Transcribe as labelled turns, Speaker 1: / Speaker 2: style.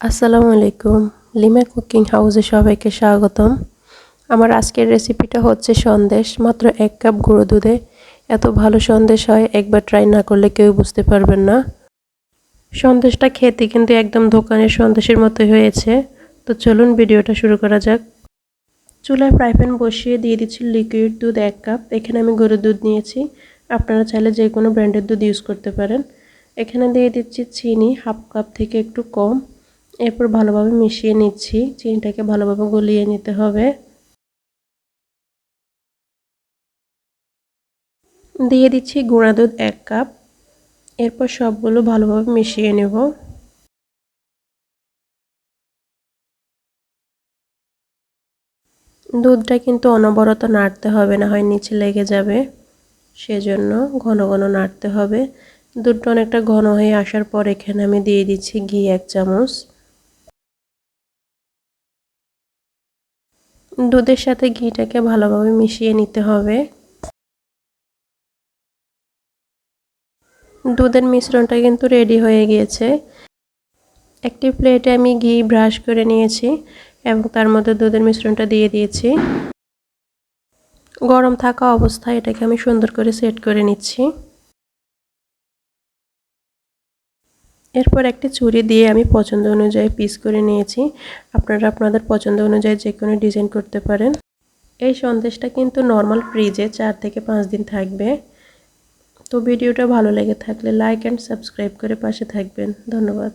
Speaker 1: আসসালামু আলাইকুম। Lima cooking হাউসে সবাইকে স্বাগতম। আমার আজকের রেসিপিটা হচ্ছে সন্দেশ, মাত্র এক কাপ গুঁড়ো দুধে। এত ভালো সন্দেশ হয়, একবার ট্রাই না করলে কেউ বুঝতে পারবেন না। সন্দেশটা খেতে কিন্তু একদম দোকানের সন্দেশের মতোই হয়েছে। তো চলুন ভিডিওটা শুরু করা যাক। চুলায় ফ্রাই প্যান বসিয়ে দিয়ে দিচ্ছি লিকুইড দুধ এক কাপ। এখানে আমি গরুর দুধ নিয়েছি। আপনারা চাইলে যে কোনো ব্র্যান্ডের দুধ ইউজ করতে পারেন। এখানে দিয়ে দিচ্ছি চিনি হাফ কাপ থেকে একটু কম। এরপর ভালোভাবে মিশিয়ে নিচ্ছি। চিনিটাকে ভালোভাবে গলিয়ে নিতে হবে। দিয়ে দিচ্ছি গুঁড়া দুধ এক কাপ। এরপর সবগুলো ভালোভাবে মিশিয়ে নেব। দুধটা কিন্তু অনবরত নাড়তে হবে, না হয় নিচে লেগে যাবে। সেজন্য ঘন ঘন নাড়তে হবে। দুধটা অনেকটা ঘন হয়ে আসার পর এখানে আমি দিয়ে দিচ্ছি ঘি এক চামচ। দুধের সাথে ঘিটাকে ভালোভাবে মিশিয়ে নিতে হবে। দুধের মিশ্রণটা কিন্তু রেডি হয়ে গিয়েছে। একটি প্লেটে আমি ঘি ব্রাশ করে নিয়েছি এবং তার মধ্যে দুধের মিশ্রণটা দিয়ে দিয়েছি। গরম থাকা অবস্থায় এটাকে আমি সুন্দর করে সেট করে নিচ্ছি। এরপর একটি ছুরি দিয়ে আমি পছন্দ অনুযায়ী পিস করে নিয়েছি। আপনারা আপনাদের পছন্দ অনুযায়ী যে কোনো ডিজাইন করতে পারেন। এই সন্দেশটা কিন্তু নর্মাল ফ্রিজে চার থেকে পাঁচ দিন থাকবে। তো ভিডিওটা ভালো লেগে থাকলে লাইক অ্যান্ড সাবস্ক্রাইব করে পাশে থাকবেন। ধন্যবাদ।